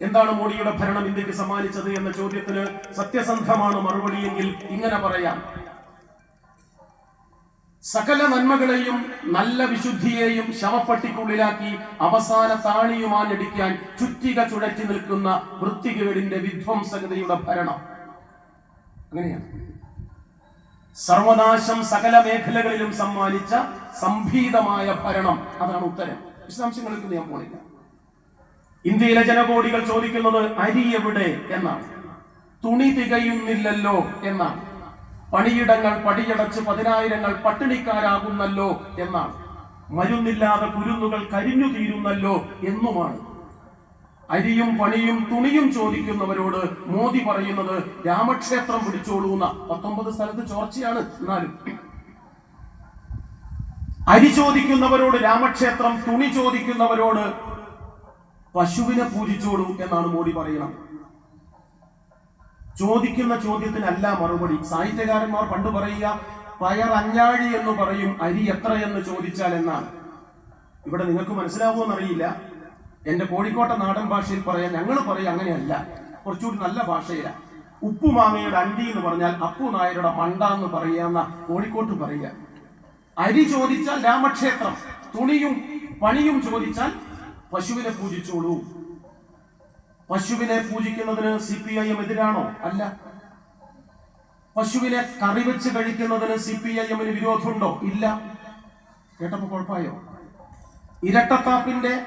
എന്താണ് മോഡിയുടെ ഭരണം ഇന്ത്യയ്ക്ക് സമ്മാനിച്ചത് എന്ന ചോദ്യത്തിന് സത്യസന്ധമാണ് മറുപടിയെങ്കിൽ ഇങ്ങനെ പറയാം. സകല നന്മകളെയും നല്ല വിശുദ്ധിയെയും ശവപ്പട്ടിക്കുള്ളിലാക്കി അവസാന താണിയുമാഞ്ഞടിക്കാൻ ചുറ്റിക ചുഴറ്റി നിൽക്കുന്ന വൃത്തികേടിന്റെ വിധ്വംസകതയുടെ ഭരണം. അങ്ങനെയാണ്. സർവനാശം സകല മേഖലകളിലും സമ്മാനിച്ച സംഭീതമായ ഭരണം. അതാണ് ഉത്തരം. വിശദാംശങ്ങളിലേക്ക് ഞാൻ പോണില്ല. ഇന്ത്യയിലെ ജനകോടികൾ ചോദിക്കുന്നത് അരി എവിടെ എന്നാണ്. തുണി തികയുന്നില്ലല്ലോ എന്നാണ്. പണിയിടങ്ങൾ പടിയടച്ച് പതിനായിരങ്ങൾ പട്ടിണിക്കാരാകുന്നല്ലോ എന്നാണ്. മരുന്നില്ലാതെ കുരുന്നുകൾ കരിഞ്ഞു തീരുന്നല്ലോ എന്നുമാണ് അരിയും പണിയും തുണിയും ചോദിക്കുന്നവരോട് മോദി പറയുന്നത് രാമക്ഷേത്രം പിടിച്ചോളൂന്ന പത്തൊമ്പത് സ്ഥലത്ത് ചോർച്ചയാണ് എന്നാലും. അരി ചോദിക്കുന്നവരോട് രാമക്ഷേത്രം തുണി ചോദിക്കുന്നവരോട് പശുവിനെ പൂജിച്ചോളൂ എന്നാണ് മോദി പറയുന്നത് ചോദിക്കുന്ന ചോദ്യത്തിനല്ല മറുപടി. സാഹിത്യകാരന്മാർ പണ്ട് പറയുക പയർ അഞ്ഞാഴി എന്ന് പറയും അരി എത്ര എന്ന് ചോദിച്ചാൽ എന്നാണ്. ഇവിടെ നിങ്ങൾക്ക് മനസ്സിലാവുമെന്നറിയില്ല എന്റെ കോഴിക്കോട്ടെ നാടൻ ഭാഷയിൽ പറയാൻ ഞങ്ങൾ പറയും അങ്ങനെയല്ല. കുറച്ചുകൂടി നല്ല ഭാഷയില. ഉപ്പുമാങ്ങയുടെ അണ്ടി എന്ന് പറഞ്ഞാൽ അപ്പു നായരുടെ മണ്ട എന്ന് പറയാന്ന കോഴിക്കോട്ട് പറയുക. അരി ചോദിച്ചാൽ രാമക്ഷേത്രം തുണിയും പണിയും ചോദിച്ചാൽ പശുവിനെ പൂജിച്ചോളൂ. പശുവിനെ പൂജിക്കുന്നതിന് സി പി ഐ എം എതിരാണോ? അല്ല. പശുവിനെ കറി വെച്ച് കഴിക്കുന്നതിന് സി പി ഐ എമ്മിന് വിരോധമുണ്ടോ? ഇല്ല. കേട്ടപ്പോ കുഴപ്പമായോ? ഇരട്ടത്താപ്പിന്റെ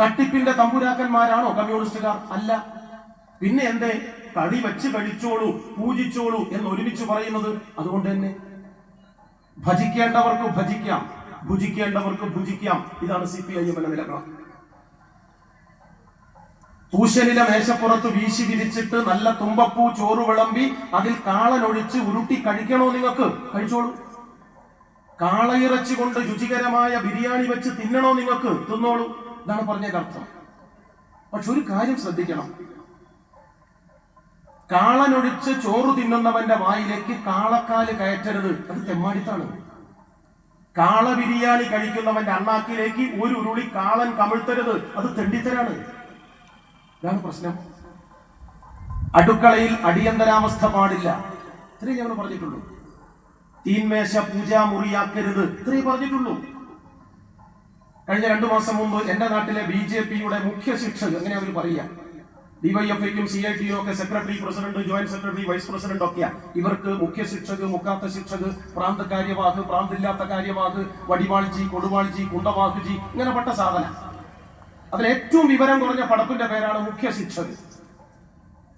തട്ടിപ്പിന്റെ തമ്പുരാക്കന്മാരാണോ കമ്മ്യൂണിസ്റ്റുകാർ? അല്ല. പിന്നെ എന്തേ? കടി വെച്ച് കഴിച്ചോളൂ പൂജിച്ചോളൂ എന്ന് ഒരുമിച്ച് പറയുന്നത് അതുകൊണ്ട് തന്നെ. ഭജിക്കേണ്ടവർക്ക് ഭജിക്കാം ഭുജിക്കേണ്ടവർക്ക് ഭുജിക്കാം. ഇതാണ് സി പി ഐ എം എന്ന നിലപാട്. പൂശലിലെ മേശപ്പുറത്ത് വീശി വിരിച്ചിട്ട് നല്ല തുമ്പപ്പൂ ചോറ് വിളമ്പി അതിൽ കാളനൊഴിച്ച് ഉരുട്ടി കഴിക്കണോ നിങ്ങൾക്ക്? കഴിച്ചോളൂ. കാളയിറച്ചി കൊണ്ട് രുചികരമായ ബിരിയാണി വെച്ച് തിന്നണോ നിങ്ങൾക്ക്? തിന്നോളൂ. ഇതാണ് പറഞ്ഞതിന്റെ അർത്ഥം. പക്ഷെ ഒരു കാര്യം ശ്രദ്ധിക്കണം. കാളനൊഴിച്ച് ചോറ് തിന്നുന്നവന്റെ വായിലേക്ക് കാളക്കാൽ കയറ്റരുത്. അത് തെമ്മാടിത്താണ്. കാള ബിരിയാണി കഴിക്കുന്നവന്റെ അണ്ണാക്കിലേക്ക് ഒരു ഉരുളി കാളൻ കമിഴ്ത്തരുത്. അത് തെണ്ടിത്തരാണ്. ഇതാണ് പ്രശ്നം. അടുക്കളയിൽ അടിയന്തരാവസ്ഥ പാടില്ല. ഇത്രയും ഞങ്ങൾ പറഞ്ഞിട്ടുള്ളൂ. തീന്മേശ പൂജാമുറിയാക്കരുത്. ഇത്രയും പറഞ്ഞിട്ടുള്ളൂ. കഴിഞ്ഞ രണ്ടു മാസം മുമ്പ് എന്റെ നാട്ടിലെ ബി ജെ പിയുടെ മുഖ്യ ശിക്ഷക് അങ്ങനെ അവർ പറയുക? ഡിവൈഎഫ്ഐക്കും സി ഐ ടിയും ഒക്കെ secretary president joint secretary vice president ഒക്കെയാ. ഇവർക്ക് മുഖ്യ ശിക്ഷക് മുക്കാത്ത ശിക്ഷക് പ്രാന്ത കാര്യവാഹ് പ്രാന്തില്ലാത്ത കാര്യവാഹ് വടിവാൾജി കൊടുവാൾജി കുണ്ടവാഹുജി ഇങ്ങനെ പെട്ട സാധന. അതിൽ ഏറ്റവും വിവരം കുറഞ്ഞ പടപ്പിന്റെ പേരാണ് മുഖ്യ ശിക്ഷക്.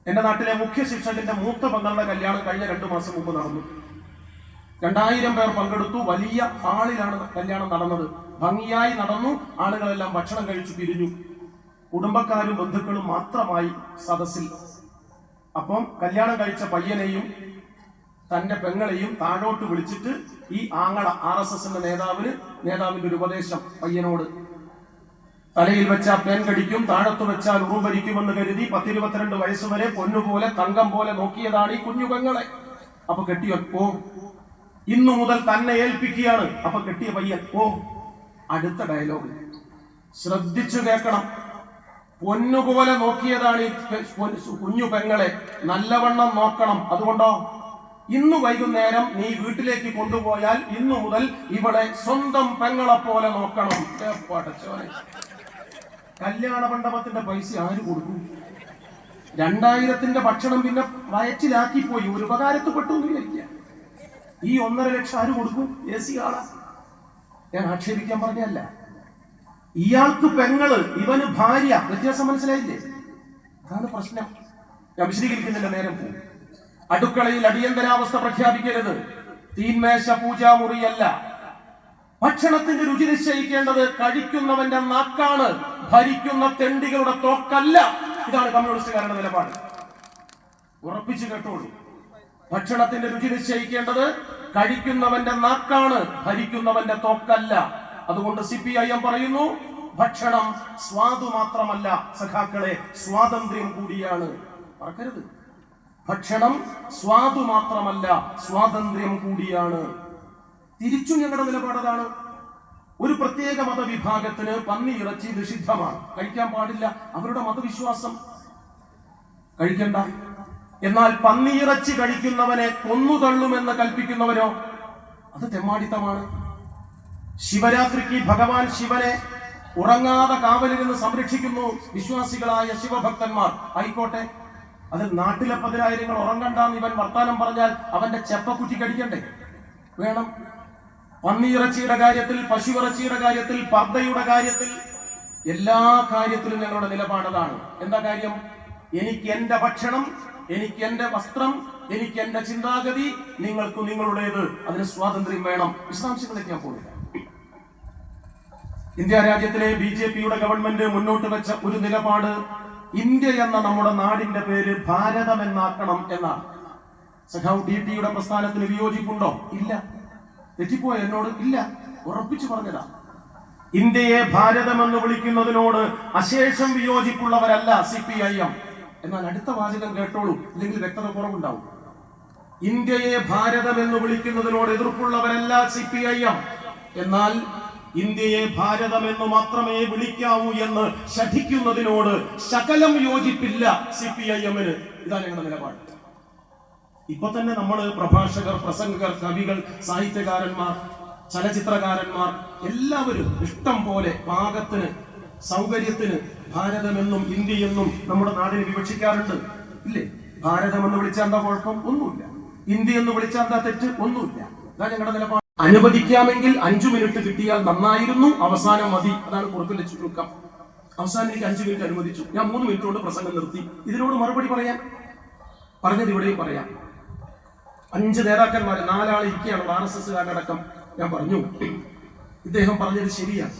എന്റെ നാട്ടിലെ മുഖ്യ ശിക്ഷകന്റെ മൂത്ത പങ്കളുടെ കല്യാണം കഴിഞ്ഞ രണ്ടു മാസം മുമ്പ് നടന്നു. രണ്ടായിരം പേർ പങ്കെടുത്തു. വലിയ ഹാളിലാണ് കല്യാണം നടന്നത്. ഭംഗിയായി നടന്നു. ആളുകളെല്ലാം ഭക്ഷണം കഴിച്ചു പിരിഞ്ഞു കുടുംബക്കാരും ബന്ധുക്കളും മാത്രമായി സദസ്സിൽ. അപ്പം കല്യാണം കഴിച്ച പയ്യനെയും തന്റെ പെങ്ങളെയും താഴോട്ട് വിളിച്ചിട്ട് ഈ ആങ്ങള ആർ എസ് എസിന്റെ നേതാവിന് നേതാവിന്റെ ഒരു ഉപദേശം പയ്യനോട്. തലയിൽ വെച്ചാൽ പേൻ കടിക്കും താഴത്ത് വെച്ചാൽ ഉറുമ്പരിക്കുമെന്ന് കരുതി പത്തിരുപത്തിരണ്ട് വയസ്സ് വരെ പൊന്നുപോലെ തങ്കം പോലെ നോക്കിയതാണ് ഈ കുഞ്ഞു പെങ്ങളെ. അപ്പൊ കെട്ടിയോ ഇന്നു മുതൽ തന്നെ ഏൽപ്പിക്കുകയാണ്. അപ്പൊ കെട്ടിയ പയ്യൻ ഓ അടുത്ത ഡയലോഗ്. ശ്രദ്ധിച്ചു കേൾക്കണം. പൊന്നുപോലെ നോക്കിയതാണ് ഈ കുഞ്ഞു പെങ്ങളെ. നല്ലവണ്ണം നോക്കണം. അതുകൊണ്ടോ? ഇന്ന് വൈകുന്നേരം നീ വീട്ടിലേക്ക് കൊണ്ടുപോയാൽ ഇന്നു മുതൽ ഇവളെ സ്വന്തം പെങ്ങളെ പോലെ നോക്കണം. കല്യാണ മണ്ഡപത്തിന്റെ പൈസ ആര് കൊടുക്കും? രണ്ടായിരത്തിന്റെ ഭക്ഷണം പിന്നെ വയറ്റിലാക്കി പോയി ഒരു ഉപകാരത്തിൽപ്പെട്ടു വിചാരിക്കുക. ഈ ഒന്നര ലക്ഷം ആര് കൊടുക്കും? എ സി ആളാ ഞാൻ ആക്ഷേപിക്കാൻ പറഞ്ഞല്ല ഇയാൾക്ക് പെങ്ങൾ ഇവന് ഭാര്യ വ്യത്യാസം മനസ്സിലായില്ലേ? അതാണ് പ്രശ്നം. ഞാൻ വിശദീകരിക്കുന്നില്ല നേരം പോകും അടുക്കളയിൽ അടിയന്തരാവസ്ഥ പ്രഖ്യാപിക്കരുത്. തീന്മേശ പൂജാമുറിയല്ല. ഭക്ഷണത്തിന്റെ രുചി നിശ്ചയിക്കേണ്ടത് കഴിക്കുന്നവന്റെ നാക്കാണ് ഭരിക്കുന്ന തെണ്ടികളുടെ തോക്കല്ല. ഇതാണ് കമ്മ്യൂണിസ്റ്റുകാരുടെ നിലപാട്. ഉറപ്പിച്ചു കേട്ടോളൂ. ഭക്ഷണത്തിന്റെ രുചി നിശ്ചയിക്കേണ്ടത് കഴിക്കുന്നവന്റെ നാക്കാണ് ഭരിക്കുന്നവന്റെ തോക്കല്ല. അതുകൊണ്ട് സി പി ഐ എം പറയുന്നു ഭക്ഷണം സ്വാദു മാത്രമല്ല സഖാക്കളെ സ്വാതന്ത്ര്യം കൂടിയാണ്. മറക്കരുത്. ഭക്ഷണം സ്വാദു മാത്രമല്ല സ്വാതന്ത്ര്യം കൂടിയാണ്. തിരിച്ചു ഞങ്ങളുടെ നിലപാടതാണ് ഒരു പ്രത്യേക മതവിഭാഗത്തിന് പന്നി ഇറച്ചി നിഷിദ്ധമാണ് കഴിക്കാൻ പാടില്ല. അവരുടെ മതവിശ്വാസം. കഴിക്കണ്ട. എന്നാൽ പന്നിയിറച്ചി കഴിക്കുന്നവനെ കൊന്നുതള്ളുമെന്ന് കൽപ്പിക്കുന്നവരോ അത് തെമ്മാടിത്തമാണ്. ശിവരാത്രിക്ക് ഭഗവാൻ ശിവനെ ഉറങ്ങാതെ കാവലിൽ നിന്ന് സംരക്ഷിക്കുന്നു വിശ്വാസികളായ ശിവഭക്തന്മാർ. ആയിക്കോട്ടെ അത് നാട്ടിലെ പതിനായിരങ്ങൾ ഉറങ്ങണ്ടെന്ന് ഇവൻ വർത്താനം പറഞ്ഞാൽ അവന്റെ ചെപ്പക്കുറ്റി കടിക്കണ്ടേ? വേണം. പന്നിയിറച്ചിയുടെ കാര്യത്തിൽ പശുവിറച്ചിയുടെ കാര്യത്തിൽ പർദ്ദയുടെ കാര്യത്തിൽ എല്ലാ കാര്യത്തിലും ഞങ്ങളുടെ നിലപാടതാണ് എന്താ കാര്യം? എനിക്ക് എന്റെ ഭക്ഷണം എനിക്ക് എന്റെ വസ്ത്രം എനിക്ക് എന്റെ ചിന്താഗതി നിങ്ങൾക്ക് നിങ്ങളുടേത്. അതിന് സ്വാതന്ത്ര്യം വേണം. വിശദാംശങ്ങളിലേക്ക് ഞാൻ പോകുന്നില്ല. ഇന്ത്യ രാജ്യത്തിലെ ബി ജെ പിയുടെ ഗവൺമെന്റ് മുന്നോട്ട് വെച്ച ഒരു നിലപാട് ഇന്ത്യ എന്ന നമ്മുടെ നാടിന്റെ പേര് ഭാരതം എന്നാക്കണം എന്നാണ്. സഖാവ് ഡി ടിയുടെ പ്രസ്ഥാനത്തിന് വിയോജിപ്പുണ്ടോ? ഇല്ല. തെറ്റിപ്പോയ എന്നോട്? ഇല്ല. ഉറപ്പിച്ചു പറഞ്ഞതാ. ഇന്ത്യയെ ഭാരതം എന്ന് വിളിക്കുന്നതിനോട് അശേഷം വിയോജിപ്പുള്ളവരല്ല സി പി ഐ എം. എന്നാൽ അടുത്ത വാചകം കേട്ടോളൂ. ഇല്ലെങ്കിൽ വ്യക്തത കുറവുണ്ടാവും. ഇന്ത്യയെ ഭാരതം എന്ന് വിളിക്കുന്നതിനോട് എതിർപ്പുള്ളവരല്ല സി പി ഐ എം എന്നാൽ ഇന്ത്യയെ ഭാരതം എന്ന് മാത്രമേ വിളിക്കാവൂ എന്ന് ശഠിക്കുന്നതിനോട് ശകലം യോജിപ്പില്ല സി പി ഐ എമ്മിന് ഇതാണ് ഞങ്ങളുടെ നിലപാട്. ഇപ്പൊ തന്നെ നമ്മൾ പ്രഭാഷകർ പ്രസംഗകർ കവികൾ സാഹിത്യകാരന്മാർ ചലച്ചിത്രകാരന്മാർ എല്ലാവരും ഇഷ്ടം പോലെ പാകത്തിന് സൗകര്യത്തിന് ഭാരതമെന്നും ഇന്ത്യയെന്നും നമ്മുടെ നാടിനെ വിവക്ഷിക്കാറുണ്ട്. ഇല്ലേ? ഭാരതം എന്ന് വിളിച്ചാൽ എന്താ കുഴപ്പം? ഒന്നുമില്ല. ഇന്ത്യ എന്ന് വിളിച്ചാൽ എന്താ തെറ്റ്? ഒന്നുമില്ല. അതാ ഞങ്ങളുടെ നിലപാട്. അനുവദിക്കാമെങ്കിൽ അഞ്ചു മിനിറ്റ് കിട്ടിയാൽ നന്നായിരുന്നു. അവസാനം മതി. അതാണ് കുറിപ്പിന്റെ ചുരുക്കം. അവസാനം എനിക്ക് അഞ്ചു മിനിറ്റ് അനുവദിച്ചു. ഞാൻ മൂന്ന് മിനിറ്റ് കൊണ്ട് പ്രസംഗം നിർത്തി. ഇതിനോട് മറുപടി പറയാം പറഞ്ഞത് ഇവിടെയും പറയാം. അഞ്ച് നേതാക്കന്മാർ നാലാൾ ഇരിക്കുകയാണ് ആർ എസ് എസ്കാരടക്കം ഞാൻ പറഞ്ഞു. ഇദ്ദേഹം പറഞ്ഞത് ശരിയാണ്.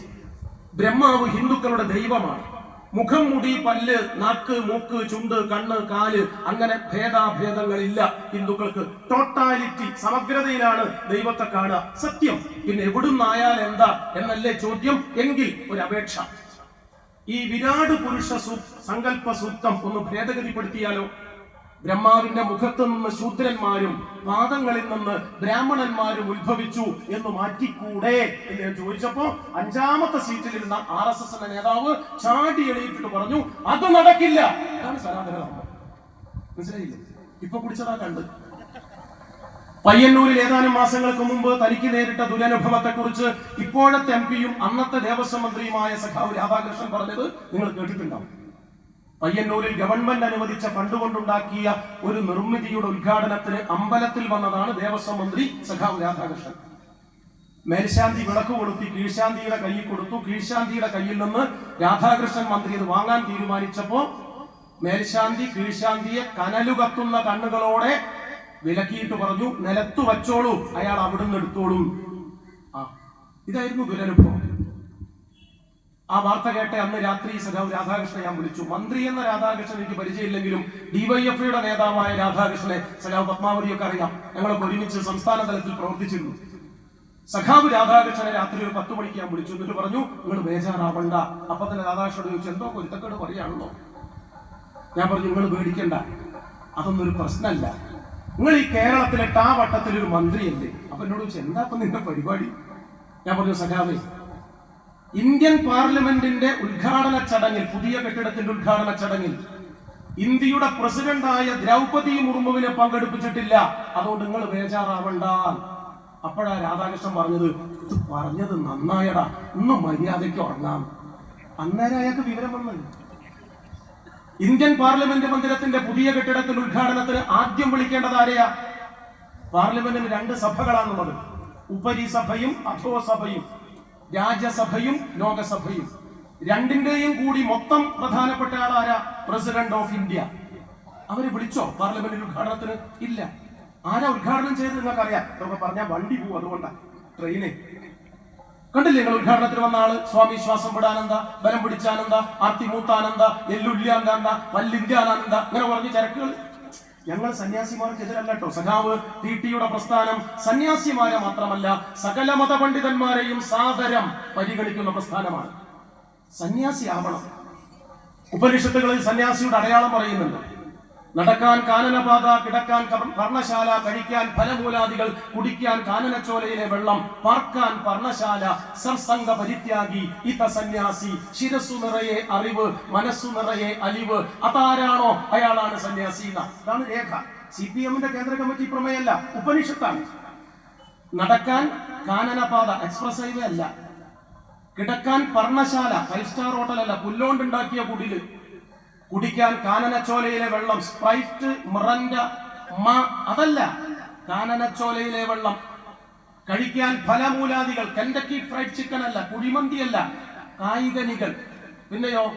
ബ്രഹ്മാവ് ഹിന്ദുക്കളുടെ ദൈവമാണ്. മുഖം മുടി പല്ല് നാക്ക് മൂക്ക് ചുണ്ട് കണ്ണ് കാൽ അങ്ങനെ ഭേദാഭേദങ്ങളില്ല ഹിന്ദുക്കൾക്ക്. ടോട്ടാലിറ്റി സമഗ്രതയിലാണ് ദൈവത്തെ കാണുക. സത്യം. പിന്നെ എവിടുന്നായാൽ എന്താ എന്നല്ലേ ചോദ്യം. എങ്കിൽ ഒരു അപേക്ഷ. ഈ വിരാട് പുരുഷ സൂ സങ്കല്പ സൂക്തം ഒന്ന് ഭേദഗതിപ്പെടുത്തിയാലോ? ബ്രഹ്മാവിന്റെ മുഖത്ത് നിന്ന് ശൂദ്രന്മാരും പാദങ്ങളിൽ നിന്ന് ബ്രാഹ്മണന്മാരും ഉത്ഭവിച്ചു എന്ന് മാറ്റിക്കൂടെ എന്ന് ഞാൻ ചോദിച്ചപ്പോ അഞ്ചാമത്തെ സീറ്റിലിരുന്ന ആർ എസ് എസിന്റെ നേതാവ് ചാടി എഴുതിയിട്ട് പറഞ്ഞു അത് നടക്കില്ല. അതാണ് സനാതന മനസ്സിലായില്ലേ? ഇപ്പൊ കുടിച്ചതാ കണ്ട്. പയ്യന്നൂരിൽ ഏതാനും മാസങ്ങൾക്ക് മുമ്പ് തനിക്ക് നേരിട്ട ദുരനുഭവത്തെ കുറിച്ച് ഇപ്പോഴത്തെ എം പിയും അന്നത്തെ ദേവസ്വം മന്ത്രിയുമായ സഖാവ് രാധാകൃഷ്ണൻ പറഞ്ഞത് നിങ്ങൾ കേട്ടിട്ടുണ്ടാവും. പയ്യന്നൂരിൽ ഗവൺമെന്റ് അനുവദിച്ച ഫണ്ട് കൊണ്ടുണ്ടാക്കിയ ഒരു നിർമ്മിതിയുടെ ഉദ്ഘാടനത്തിന് അമ്പലത്തിൽ വന്നതാണ് ദേവസ്വം മന്ത്രി സഖാവ് രാധാകൃഷ്ണൻ. മേൽശാന്തി വിളക്ക് കൊളുത്തി കീഴ്ശാന്തിയുടെ കയ്യിൽ കൊടുത്തു. കീഴ്ശാന്തിയുടെ കയ്യിൽ നിന്ന് രാധാകൃഷ്ണൻ മന്ത്രി ഇത് വാങ്ങാൻ തീരുമാനിച്ചപ്പോ മേൽശാന്തി കീഴ്ശാന്തിയെ കനലു കത്തുന്ന കണ്ണുകളോടെ വിലക്കിയിട്ട് പറഞ്ഞു നിലത്തു വച്ചോളൂ അയാൾ അവിടുന്ന് എടുത്തോളൂ. ആ ഇതായിരുന്നു ദുരനുഭവം. ആ വാർത്ത കേട്ട അന്ന് രാത്രി സഖാവ് രാധാകൃഷ്ണൻ ഞാൻ വിളിച്ചു. മന്ത്രി എന്ന രാധാകൃഷ്ണൻ എനിക്ക് പരിചയമില്ലെങ്കിലും ഡിവൈഎഫ്ഐയുടെ നേതാവായ രാധാകൃഷ്ണനെ സഖാവ് പത്മാവതിയൊക്കെ അറിയാം. ഞങ്ങളൊക്കെ ഒരുമിച്ച് സംസ്ഥാന തലത്തിൽ പ്രവർത്തിച്ചിരുന്നു. സഖാവ് രാധാകൃഷ്ണനെ രാത്രി ഒരു പത്ത് മണിക്ക് ഞാൻ വിളിച്ചു. എന്നിട്ട് പറഞ്ഞു നിങ്ങൾ ബേജാറാവണ്ട. അപ്പൊ തന്നെ രാധാകൃഷ്ണനോട് ചോദിച്ചു എന്തോ കുരുത്തക്കേട് പറയാണല്ലോ ഞാൻ പറഞ്ഞു നിങ്ങൾ പേടിക്കണ്ട. അതൊന്നും ഒരു പ്രശ്നമല്ല നിങ്ങൾ ഈ കേരളത്തിലെ ടാ വട്ടത്തിലൊരു മന്ത്രിയല്ലേ. അപ്പൊ എന്നോട് ചോദിച്ചു എന്താ നിന്റെ പരിപാടി? ഞാൻ പറഞ്ഞു സഖാവേ ഇന്ത്യൻ പാർലമെന്റിന്റെ ഉദ്ഘാടന ചടങ്ങിൽ പുതിയ കെട്ടിടത്തിന്റെ ഉദ്ഘാടന ചടങ്ങിൽ ഇന്ത്യയുടെ പ്രസിഡന്റായ ദ്രൗപതി മുർമുവിനെ പങ്കെടുപ്പിച്ചിട്ടില്ല. അതുകൊണ്ട് നിങ്ങൾ ബേജാറാവണ്ട. അപ്പോഴാ രാധാകൃഷ്ണൻ പറഞ്ഞത് ഇത് പറഞ്ഞത് നന്നായടാ. ഇന്ന് മര്യാദയ്ക്ക് ഉറങ്ങാം. അന്നേരം അയാൾക്ക് വിവരം വന്നത് ഇന്ത്യൻ പാർലമെന്റ് മന്ദിരത്തിന്റെ പുതിയ കെട്ടിടത്തിന്റെ ഉദ്ഘാടനത്തിന് ആദ്യം വിളിക്കേണ്ടത് ആരെയാ? പാർലമെന്റിന് രണ്ട് സഭകളാണുള്ളത് ഉപരിസഭയും അധോസഭയും. രാജ്യസഭയും ലോകസഭയും. രണ്ടിന്റെയും കൂടി മൊത്തം പ്രധാനപ്പെട്ട ആളാരാ പ്രസിഡന്റ് ഓഫ് ഇന്ത്യ അവരെ വിളിച്ചോ? പാർലമെന്റ് ഉദ്ഘാടനത്തിന്? ഇല്ല. ആരാ ഉദ്ഘാടനം ചെയ്തത് നിങ്ങൾക്ക് അറിയാം നമുക്ക് പറഞ്ഞാൽ വണ്ടി പോകും അതുകൊണ്ടാ. ട്രെയിനെ കണ്ടില്ലേ നിങ്ങൾ ഉദ്ഘാടനത്തിന് വന്ന ആൾ? സ്വാമി ശ്വാസം വിടാനന്ദ ബലം പിടിച്ചാനന്ദ ആർത്തിമൂത്താനന്ദ എല്ലുല്യാനന്ദ വല്ലിന്ത്യാനന്ദ അങ്ങനെ പറഞ്ഞ ചരക്കുകൾ. ഞങ്ങൾ സന്യാസിമാർക്ക് എതിരല്ല കേട്ടോ സഖാവ് ടിയുടെ പ്രസ്ഥാനം സന്യാസിമാരെ മാത്രമല്ല സകല മത പണ്ഡിതന്മാരെയും സാദരം പരിഗണിക്കുന്ന പ്രസ്ഥാനമാണ്. സന്യാസി ആവണം ഉപനിഷത്തുകളിൽ സന്യാസിയുടെ അടയാളം പറയുന്നുണ്ട്. നടക്കാൻ കാനനപാത കിടക്കാൻ പർണശാല കഴിക്കാൻ ഫലമൂലാദികൾ കുടിക്കാൻ കാനനച്ചോലയിലെ വെള്ളം പാർക്കാൻ പർണശാല സർസംഗ പരിത്യാഗി ഇത സന്യാസി ശിരസു നിറയെ അറിവ് മനസ്സു നിറയെ അലിവ് അതാരാണോ അയാളാണ് സന്യാസി എന്നാണ് രേഖ. സി പി എമ്മിന്റെ കേന്ദ്ര കമ്മിറ്റി പ്രമേയല്ല ഉപനിഷത്താണ്. നടക്കാൻ കാനനപാത എക്സ്പ്രസ് ഹൈവേ അല്ല. കിടക്കാൻ പർണശാല ഫൈവ് സ്റ്റാർ ഹോട്ടലല്ല പുല്ലോണ്ടുണ്ടാക്കിയ കുടിൽ. കുടിക്കാൻ കാനനച്ചോലയിലെ വെള്ളം സ്പ്രൈറ്റ് മിറൻഡ മ അതല്ല. കാനനച്ചോലയിലെ വെള്ളം. കഴിക്കാൻ ഫലമൂലാദികൾ കെൻഡക്കി ഫ്രൈഡ് ചിക്കൻ അല്ല കുഴിമന്തിയല്ല കായികനികൾ. പിന്നെയോ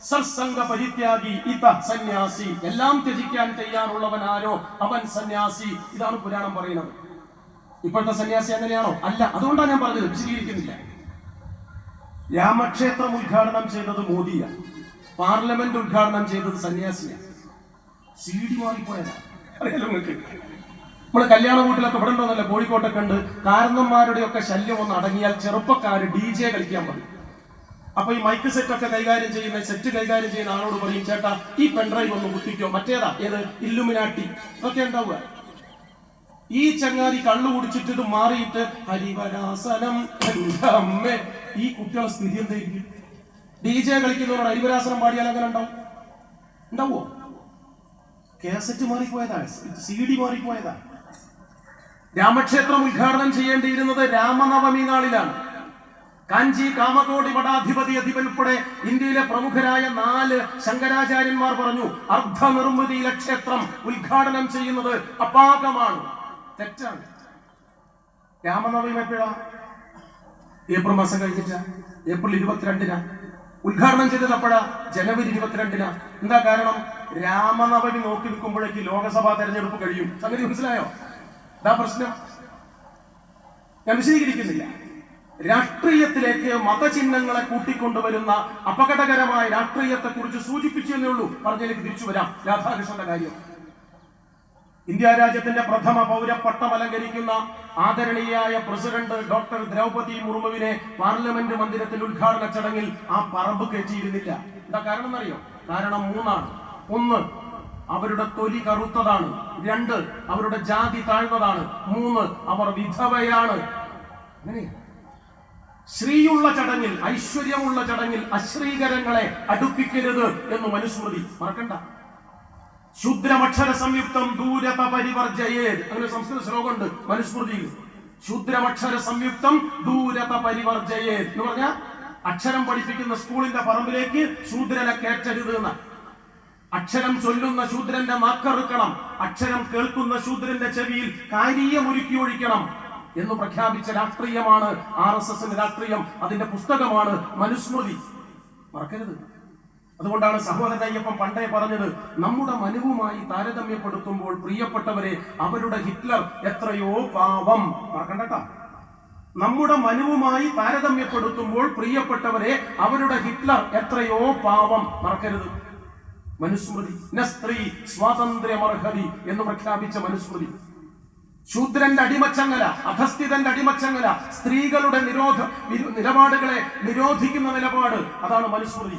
സർസംഗ പരിത്യാഗി ഇത സന്യാസി. എല്ലാം ത്യജിക്കാൻ തയ്യാറുള്ളവൻ ആരോ? അവൻ സന്യാസി. ഇതാണ് പുരാണം പറയുന്നത്. ഇപ്പോഴത്തെ സന്യാസി അങ്ങനെയാണോ? അല്ല അതുകൊണ്ടാണ് ഞാൻ പറഞ്ഞത്. വിശദീകരിക്കുന്നില്ല. രാമക്ഷേത്രം ഉദ്ഘാടനം ചെയ്തത് മോദിയാണ്. പാർലമെന്റ് ഉദ്ഘാടനം ചെയ്തത് സന്യാസിയാണ്. C D മാറിപ്പോയതാ. അറിയാലോ നിങ്ങൾക്ക്? നമ്മൾ കല്യാണ വീട്ടിലൊക്കെ ഇവിടെ ഉണ്ടോന്നല്ലേ? കോഴിക്കോട്ടൊക്കെ ഉണ്ട്. കാരണന്മാരുടെ ഒക്കെ ശല്യം ഒന്ന് അടങ്ങിയാൽ ചെറുപ്പക്കാര് ഡി ജെ കളിക്കാൻ പറയും അപ്പൊ ഈ മൈക്ക് സെറ്റ് ഒക്കെ കൈകാര്യം ചെയ്യുന്ന സെറ്റ് കൈകാര്യം ചെയ്യുന്ന ആളോട് പറയും ചേട്ടാ ഈ പെൺഡ്രൈവ് ഒന്ന് കുത്തിക്കോ. മറ്റേതാ? ഏത്? ഇല്ലുമിനാട്ടി ഒക്കെ ഉണ്ടാവുക ഈ ചങ്ങാതി കള്ളു കുടിച്ചിട്ട് ഇത് മാറിയിട്ട് ഹരിവരാസനം ഈ കുട്ടികളെ സ്ഥിതി എന്തായിരിക്കും? ഡി ജെ കളിക്കുന്നവരോട് അരിവരാസനം പാടിയാൽ അങ്ങനെ ഉണ്ടാവും? ഉണ്ടാവോ കേസറ്റ് മാറിപ്പോയതാ സി ഡി മാറിപ്പോയതാ. രാമക്ഷേത്രം ഉദ്ഘാടനം ചെയ്യേണ്ടിയിരുന്നത് രാമനവമി നാളിലാണ്. കാഞ്ചി കാമകോടി മഠാധിപതി അധിപൻ ഉൾപ്പെടെ ഇന്ത്യയിലെ പ്രമുഖരായ നാല് ശങ്കരാചാര്യന്മാർ പറഞ്ഞു അർദ്ധനിർമ്മിതിയിലെ ക്ഷേത്രം ഉദ്ഘാടനം ചെയ്യുന്നത് അപാകമാണ്. തെറ്റാണ്. രാമനവമി എപ്പോഴാ? ഏപ്രിൽ മാസം കഴിഞ്ഞിട്ടാ? ഏപ്രിൽ ഇരുപത്തിരണ്ടിനാ? ഉദ്ഘാടനം ചെയ്തത് അപ്പോഴാ ജനുവരി ഇരുപത്തിരണ്ടിന്. എന്താ കാരണം? രാമനവമി നോക്കി നിൽക്കുമ്പോഴേക്ക് ലോകസഭാ തെരഞ്ഞെടുപ്പ് കഴിയും. സംഗതി മനസ്സിലായോ? ഇതാ പ്രശ്നം. ഞാൻ വിശദീകരിക്കുന്നില്ല. രാഷ്ട്രീയത്തിലേക്ക് മതചിഹ്നങ്ങളെ കൂട്ടിക്കൊണ്ടുവരുന്ന അപകടകരമായ രാഷ്ട്രീയത്തെ കുറിച്ച് സൂചിപ്പിച്ചു എന്നേ ഉള്ളൂ. പറഞ്ഞതിലേക്ക് തിരിച്ചു വരാം. രാധാകൃഷ്ണന്റെ കാര്യം. ഇന്ത്യ രാജ്യത്തിന്റെ പ്രഥമ പൗരപ്പട്ടം അലങ്കരിക്കുന്ന ആദരണീയായ പ്രസിഡന്റ് ഡോക്ടർ ദ്രൗപതി മുർമുവിനെ പാർലമെന്റ് മന്ദിരത്തിൽ ഉദ്ഘാടന ചടങ്ങിൽ ആ പറമ്പ് കയറ്റിയിരുന്നില്ല. എന്താ കാരണം എന്നറിയോ കാരണം മൂന്നാണ്. ഒന്ന് അവരുടെ തൊലി കറുത്തതാണ്. രണ്ട് അവരുടെ ജാതി താഴ്ന്നതാണ്. മൂന്ന് അവർ വിധവയാണ്. ശ്രീയുള്ള ചടങ്ങിൽ ഐശ്വര്യമുള്ള ചടങ്ങിൽ അശ്രീകരങ്ങളെ അടുപ്പിക്കരുത് എന്ന് മനുസ്മൃതി. മറക്കണ്ട. ശൂദ്രമക്ഷര സംയുക്തം ദൂരത പരിവർജയേ അങ്ങനെ സംസ്കൃത ശ്ലോകമുണ്ട്. മനുസ്മൃതിയിൽ. ശൂദ്രമക്ഷര സംയുക്തം ദൂരത പരിവർജയേ എന്ന് പറഞ്ഞാൽ അക്ഷരം പഠിപ്പിക്കുന്ന സ്കൂളിന്റെ പറമ്പിലേക്ക് ശൂദ്രനെ കയറ്റരുത് എന്ന്. അക്ഷരം ചൊല്ലുന്ന ശൂദ്രന്റെ നാക്കറുക്കണം. അക്ഷരം കേൾക്കുന്ന ശൂദ്രന്റെ ചെവിയിൽ കാര്യമൊരുക്കി ഒഴിക്കണം എന്ന് പ്രഖ്യാപിച്ച രാഷ്ട്രീയമാണ് ആർ എസ് എസിന്റെ രാഷ്ട്രീയം. അതിന്റെ പുസ്തകമാണ് മനുസ്മൃതി. മറക്കരുത്. അതുകൊണ്ടാണ് സഹോദരൻ അയ്യപ്പൻ പണ്ടേ പറഞ്ഞത് നമ്മുടെ മനുവുമായി താരതമ്യപ്പെടുത്തുമ്പോൾ പ്രിയപ്പെട്ടവരെ അവരുടെ ഹിറ്റ്ലർ എത്രയോ പാവം. മറക്കണ്ടട്ടാ നമ്മുടെ മനുവുമായി താരതമ്യപ്പെടുത്തുമ്പോൾ പ്രിയപ്പെട്ടവരെ അവരുടെ ഹിറ്റ്ലർ എത്രയോ പാവം. മറക്കരുത്. മനുസ്മൃതി ന സ്ത്രീ സ്വാതന്ത്ര്യമർഹതി എന്ന് പ്രഖ്യാപിച്ച മനുസ്മൃതി. ശൂദ്രന്റെ അടിമച്ചങ്ങല അധസ്ഥിതന്റെ അടിമച്ചങ്ങല സ്ത്രീകളുടെ നിരോധ നിരു- നിലപാടുകളെ നിരോധിക്കുന്ന നിലപാട് അതാണ് മനുസ്മൃതി.